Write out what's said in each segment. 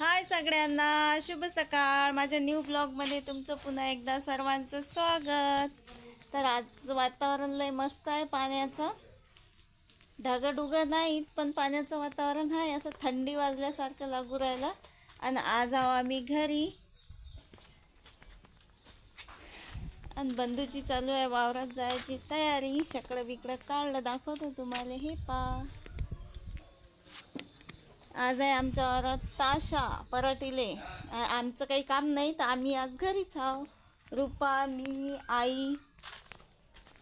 हाय सगळ्यांना शुभ सकाळ. माझ्या न्यू ब्लॉगमध्ये तुमचं पुन्हा एकदा सर्वांचं स्वागत. तर आज वातावरण लय मस्त आहे पाण्याचं. ढगडुगं नाहीत पण पाण्याचं वातावरण आहे. असं थंडी वाजल्यासारखं लागू राहिलं. आणि आज आहो आम्ही घरी. आणि बंधूची चालू आहे वावरात जायची तयारी. शकडं बिकडं काढलं दाखवतो तुम्हाला. हे पा आज आहे आमच्या वावरात ताशा पराठीले. आ- आमचं काही काम नाही तर आम्ही आज घरीच आहो. रुपा मी आई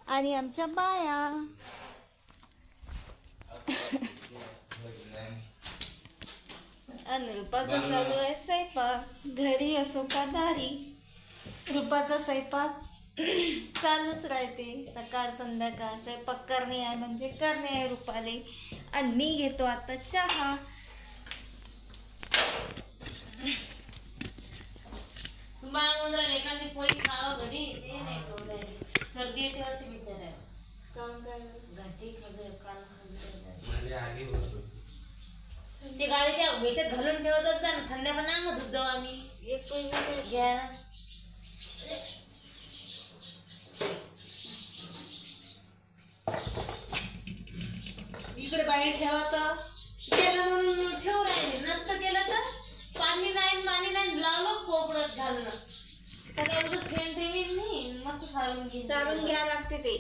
आणि आमच्या बाया. आणि रुपाचा चालू आहे स्वयंपाक. घरी असो का दारी? रुपाचा स्वयंपाक चालूच राहते. सकाळ संध्याकाळ स्वयंपाक करणे आहे म्हणजे करणे आहे रुपाले. आणि मी घेतो आता चहा. म्हणून एखादी पोळी खावं घरी ते नाही खाऊ राहिली. सर्दी येते वाटते बिचाऱ्याला. घाटी खजूर, कान खजूर. ते गाडी त्या याच्यात घालून ठेवतात जा ना थंड पण अंग धुत जाऊ आम्ही एक पोळी घ्या ना. इकडे बाहेर ठेवायचं केलं म्हणून ठेवू राहिले नसतं केलं तर पाणी नाही पाणी नाही लावलं पोपडत घालणं सगळं ठेवून ठेवीन मी मस्त खाऊन घे सारून घ्या लागते ते.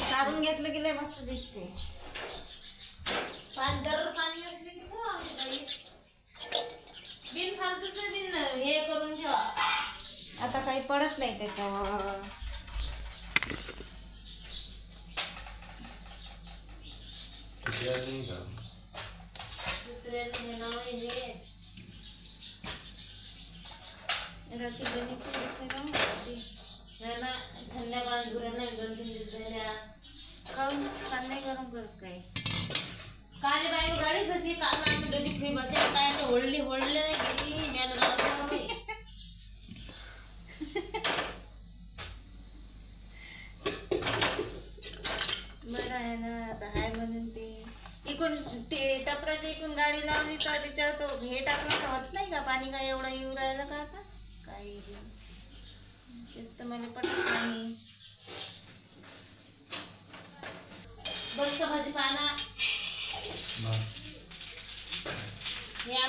सारून घेतलं की लय मस्त दिसते. पाणी दर पाणी असले की आम्ही बाई. बिन फालतूच बिन हे करून ठेवा. आता काही पडत नाही त्याच्यावर दुसऱ्याचं हे नाव आहे हे. रात्री गणितची गोष्ट का माहिती? नाही ना थंड्या पाण्यात धुऱ्या नाही दोन तीन दिवस झाल्या काहून काल नाही गरम करत काही काल बाई गाडीच होती काल आम्ही दोघी फ्री म्यानं लावलं बाई. बरं आहे ना आता हाय म्हणून ते इकून ते टपराच्या इकून गाडी लावली तर त्याच्यावर तो हे टाकलं तर होत नाही का पाणी काय एवढं येऊ राहिलं का आता काही. शिस्त मला पटत नाही भाजी पाना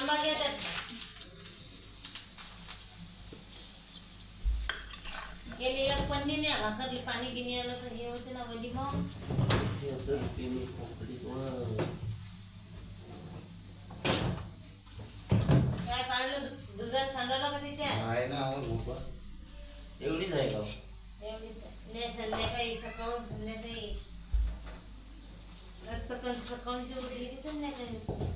आंबा घेतात गेली एक पन्नी नाही भाकरली पाणी गिनी आलं तर हे होते ना वली मग? काय काढलं? दुधात सांडवलं का ना भोपा एवढीच आहे का? एवढीच संध्याकाळी सकाळ संध्याकाळी. सकाळ सकाळची उठली की संध्याकाळी.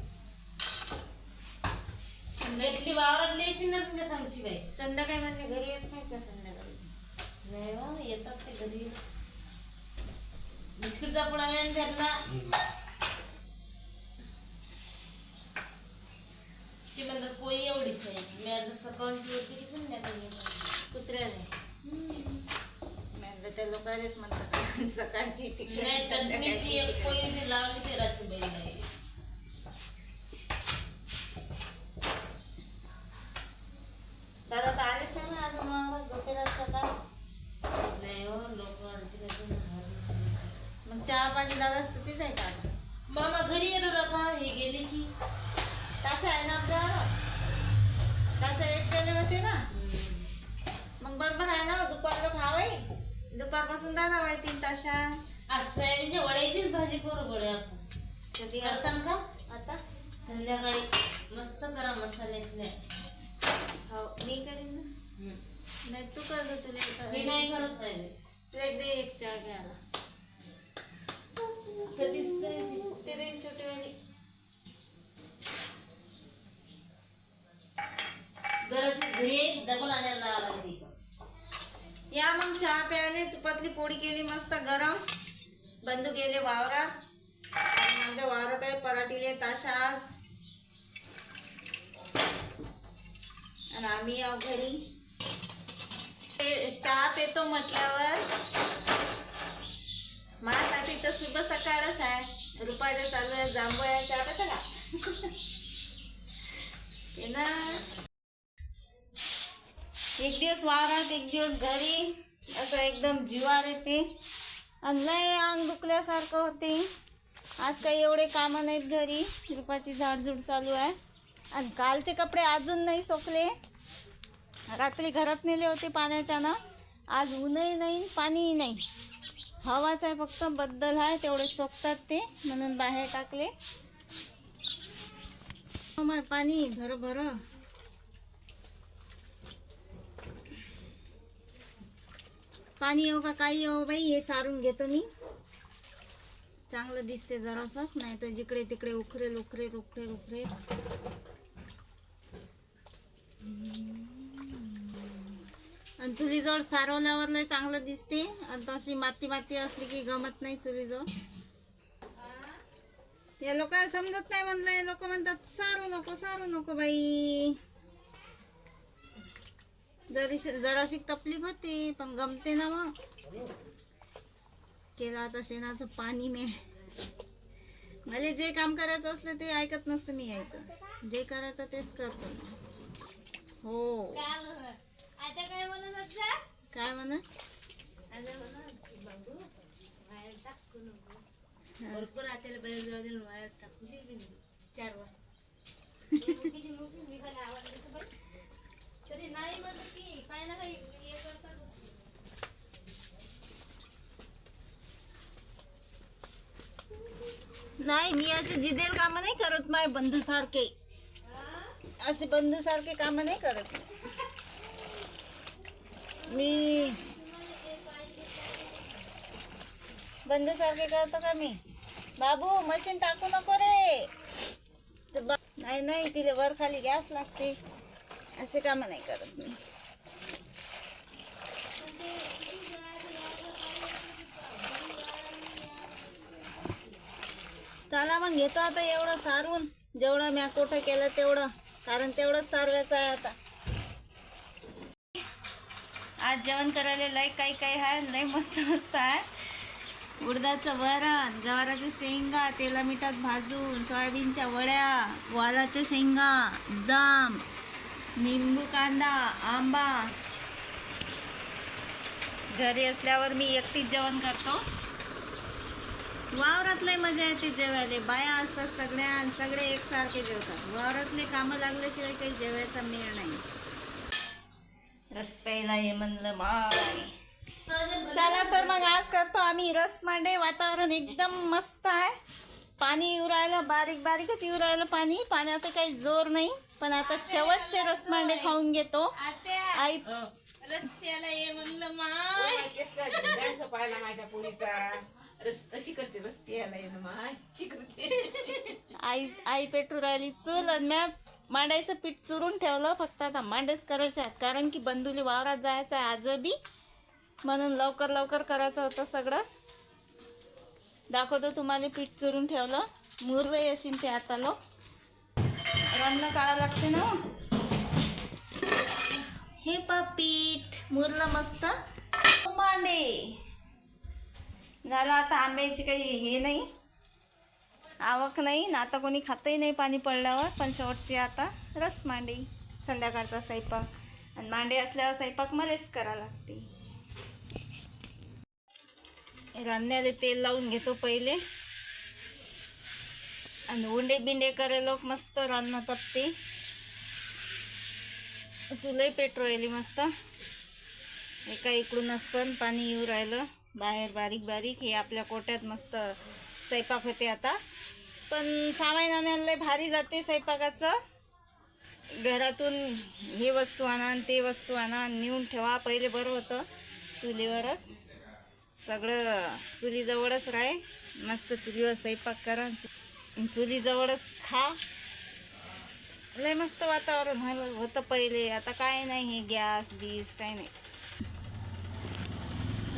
संध्याकाळी वावरात लेशील ना तुमच्या सांगची बाई संध्याकाळी म्हणजे घरी येत नाही का संध्याकाळी? नाही हो येतात ते घरी. बिस्किटचा पुडा नाही त्यांना. ती म्हणतात पोळी एवढीच आहे मी आता सकाळची होती की संध्याकाळी. कुत्र्याने? म्हणलं त्या लोकांनाच म्हणतात सकाळची तिकडे नाही चटणीची एक. पोळी लावली ते रात्री बाई. पाणी दादा असतं तीच आहे का मामा घरी येतात आता हे गेले की. ताशा आहे ना आपल्या ताशा एक केले होते ना. मग बरोबर आहे ना दुपारला खावाई दुपारपासून दादा बाई तीन ताशा. आज सोयाबीनच्या वड्याचीच भाजी करू गड्या आपण. कधी करसान का? आता? संध्याकाळी मस्त करा मसाल्यातल्या हो मी करीन ना. नाही तू कर गं, तुला मी नाही करत नाही प्लेट दे एक चहा घ्यायला. या मग चहा प्यायले तुपातली पोळी केली मस्त गरम. बंधू गेले वावरात. आणि आमच्या वावरात आहे पराठीले ताशा आज. आणि आम्ही घरी. चहा पेतो म्हटल्यावर. माझ्यासाठी तर शुभ सकाळच आहे. रुपाच्या चालू आहे जांभळ्या आता का एक दिवस वावरात एक दिवस घरी. असं एकदम जीवार येते. आणि लय अंग दुखल्यासारखं होते. आज काही एवढे कामं नाहीत घरी. रुपाची झाडझूड चालू आहे. आणि कालचे कपडे अजून नाही सोकले. रात्री घरात नेले होते पाण्याच्या ना आज ऊनही नाही पाणीही नाही. हवाच आहे फक्त बद्दल आहे तेवढे सोकतात ते म्हणून बाहेर टाकले. हो पाणी भर भर. पाणी येऊ का काही येऊ बाई हे सारून घेतो मी. चांगलं दिसते जरासं नाही तर जिकडे तिकडे उखरेल उखरेल उखरेल उखरेल. आणि चुलीजवळ सारवल्यावर लय चांगलं दिसते. आणि तशी माती माती असली की गमत नाही चुलीजवळ. या लोक समजत नाही म्हणलं लोक म्हणतात सारू नको सारू नको बाई. जरी जराशी तकलीफ होती पण गमते ना मग. केलं आता शेणाचं पाणी मी. मला जे काम करायचं असलं ते ऐकत नसतं मी यायचं. जे करायचं तेच करतो हो. काय म्हणत भरपूर आत्याला बाहेर जाऊ दे बाहेर टाकू दे की नाही. चार वार तरी नाही म्हणत की काय ना काही हे करतात. नाही मी असे जिदेल काम नाही करत माय बंधू सारखे. असे बंधू सारखे काम नाही करत. मी बंधू सारखे करतो का मी? बाबू मशीन टाकू नको रे. नाही नाही तिला वर खाली गॅस लागते. असे कामं नाही करत मी. चला मग घेतो आता एवढं सारून. जेवढं म्या कोठं केलं तेवढं. कारण तेवढंच सारवायचं आहे आता. आज जेवण करायला लाईक काही काही आहे लय मस्त मस्त आहे. उडदाचं वरण गवाराच्या शेंगा तेला मिठात भाजून सोयाबीनच्या वड्या वालाच्या शेंगा जाम निंबू कांदा आंबा. घरी असल्यावर मी एकटीच जेवण करतो. वावरातले मजा येते जेवायला. बाया असतात सगळ्या आणि सगळे एकसारखे जेवतात. वावरातले कामं लागल्याशिवाय काही जेवायचा मेळ नाही. रस प्यायला ये म्हणलं माय. चला तर मग आज करतो आम्ही रस मांडे वातावरण एकदम मस्त आहे. पाणी येऊ राहिलं बारीक बारीकच येऊ राहिलं पाणी. पाण्यात काही जोर नाही पण आता शेवटचे रस मांडे खाऊन घेतो. आई रस्त्याला ये म्हणलं माय. पाहिला माझ्या पोरीचा. रस अशी करते? रस प्यायला येणं माय. आई आई पेटू राहिली चूल आणि म्या मांडायचं पीठ चुरून ठेवलं फक्त आता मांडेच करायचे आहेत. कारण की बंधुली वावरात जायचं आहे आज बी म्हणून लवकर लवकर करायचं होतं सगळं. दाखवतो तुम्हाला पीठ चुरून ठेवलं. मुरलं येशील ते आता लोक रन्न काढावं लागते ना हो. हे. पीठ मुरलं मस्त. हो मांडे. झालं आता आंब्याची काही हे नाही. आवक नाही ना आता कोणी खातही नाही पाणी पडल्यावर पण शेवटची आता रस मांडे संध्याकाळचा स्वयंपाक. आणि मांडे असल्यावर स्वयंपाक मलाच करा लागते. रांधण्याला तेल लावून घेतो पहिले. आणि उंडे बिंडे करे लोक मस्त रांधतात तपते चुलही पेट्रोली मस्त. एका इकडूनच पण पाणी येऊ राहिलं. बाहेर बारीक बारीक हे आपल्या कोट्यात मस्त स्वयंपाक होते आता. पण सामान आणायला लय भारी जाते स्वयंपाकाचं. घरातून हे वस्तू आणा आणि ते वस्तू आणा आणि नेऊन ठेवा. पहिले बरं होतं चुलीवरच. सगळं चुलीजवळच राहे मस्त चुलीवर स्वयंपाक करा चुलीजवळच खा. लय मस्त वातावरण झालं होतं पहिले. आता काय नाही हे गॅस बीस काय नाही.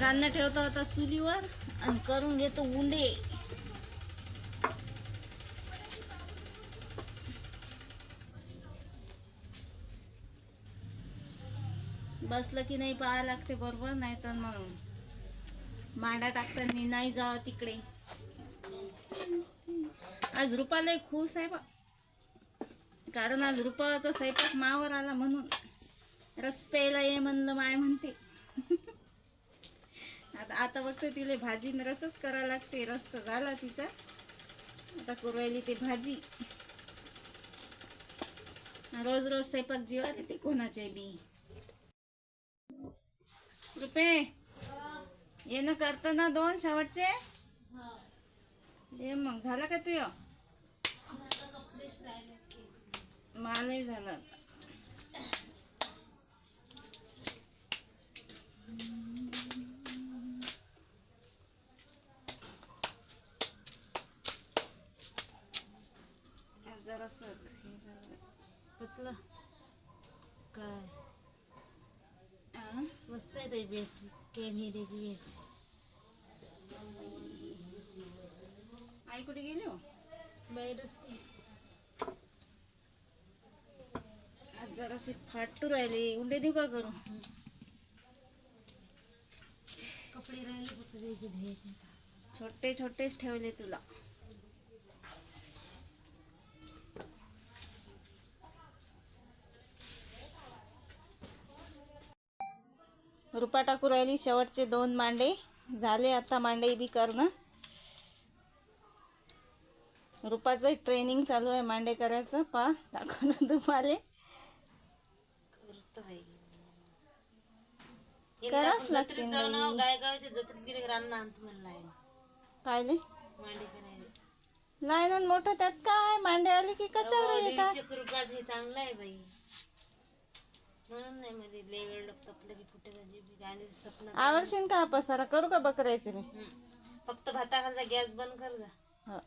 रान्नं ठेवतो आता चुलीवर आणि करून घेतो उंडे. बसलं की नाही पाहायला लागते बरोबर? नाही तर मग मांडा टाकताना नाही जावं तिकडे. आज रुपाला खुश आहे बा. कारण आज रुपाचा स्वयंपाक मावर आला म्हणून. रस प्यायला ये म्हणलं माय म्हणते. आता आता बघते तिले भाजी रसच करा लागते. रस तर झाला तिचा. आता कुरवायली ते भाजी. रोज रोज स्वयंपाक जीवात येते कोणाचे बी. रुपे ये ना करतो ना दोन शेवटचे. ये मग झालं का तुझं? मालही झालं आता. आज जरासं हे झालं. कुठलं काय आ? बाई बॅटरी कॅमेऱ्याची आई कुठे गेली हो? बाहेरच ती आज जराशी फाटू राहिली. उंडे देऊ का करू? कपडे राहिले छोटे छोटेच ठेवले तुला. रुपा टाकू राहिली. शेवटचे दोन मांडे झाले आता मांडे बी करणं. रुपाचं ट्रेनिंग चालू आहे मांडे करायचं. पा दाखवतो तुम्हाला. करावंच लागते गायगावच्या जत्रेत गेले रान्ना आणतो म्हणलं आहे. पाहिले? मांडे करायला. मोठं त्यात काय? मांडे आले की कचावर येतात. रुपयात हे चांगलं आहे बाई. म्हणून नाही मध्ये लय वेळ की कुठे का जीव आणि सपन आवडशीन का हा पसारा? करू का बकरायचं मी फक्त भाताखालचा गॅस बंद कर जा. हो.